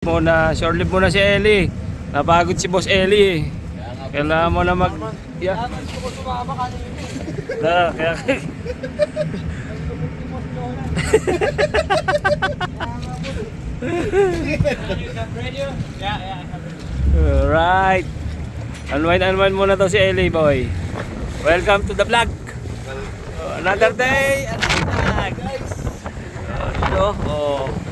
Muna, short live muna si Eli. Napagod si Boss Eli eh. Kailangan mo na mag... Yeah. Na, kaya... Alright. Unwind, unwind muna to si Eli boy. Welcome to the vlog. Oh, another day, another vlog. Oh, dito, oh.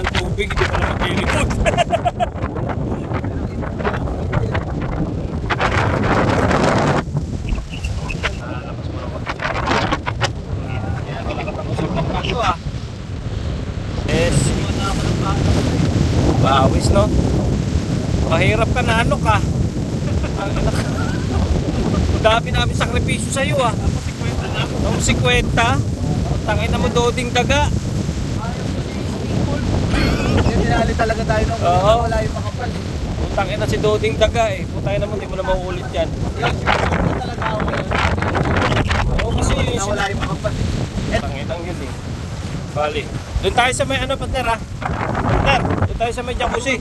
Ng tubig, hindi pala maglilipot. Yes. Bawis, no? Mahirap ka na ano ka. Dami namin sakripisyo sa'yo ah. Tapos 50 na. Tangin na mo doding daga. Tinali talaga tayo nung Oo. wala yung makapal. Putangin na si Doding Daga eh. Putangin na mo, hindi mo na mauulit yan. talaga ako. Oo, kasi yung Na wala yung makapal. Putangin ang yun eh. Bali. Doon tayo sa may ano, partner ha? Partner, doon tayo sa may jacuzzi.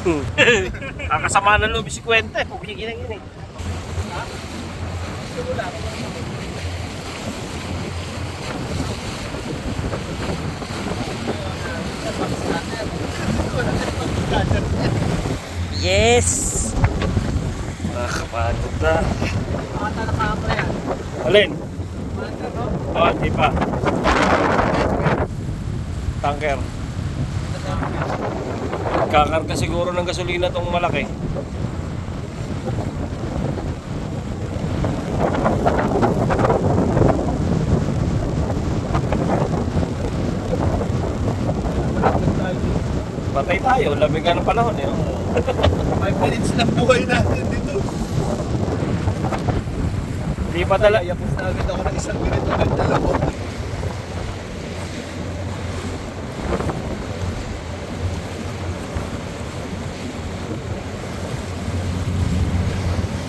Hmm. Kakasama ng loob si Kwenta eh. Pagkikilang yun eh. Yes! Nakakapagod na. Ata na kamera yan. Alin? Oo, oh, di pa. Tanker. Kakarga siguro ng gasolina tong malaki. Patay tayo, lamig ka ng panahon eh. oh. 5 minutes lang buhay natin dito. Di pa tala. Yapos na agad ako ng isang minute agad dalawa.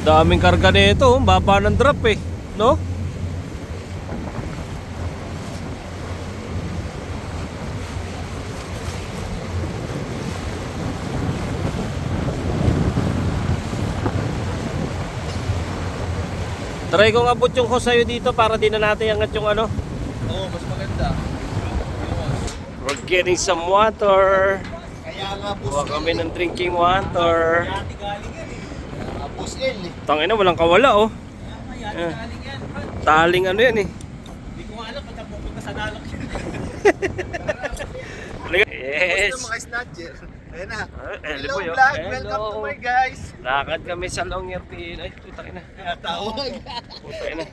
Daming karga nito, baba ng drop eh. No? Try kong abot yung hose sa'yo dito para di na natin angat yung ano. Oo, mas maganda. We're getting some water. Kaya nga Kuha bus kami ng drinking water. Eh. Kaya nga bus L eh. Tangina, walang kawala oh. Yati Eh. galing yan. Taling ano yan eh. Hindi ko alam ba't napupunta sa dalak yan. Yes. Basta mga snatcher. Ayun na. Ah, Hello boy, oh. vlog, Hello. welcome to my guys. Lakad kami sa Longyear Pin. Ay, ina. Kaya tawag. Putang ina.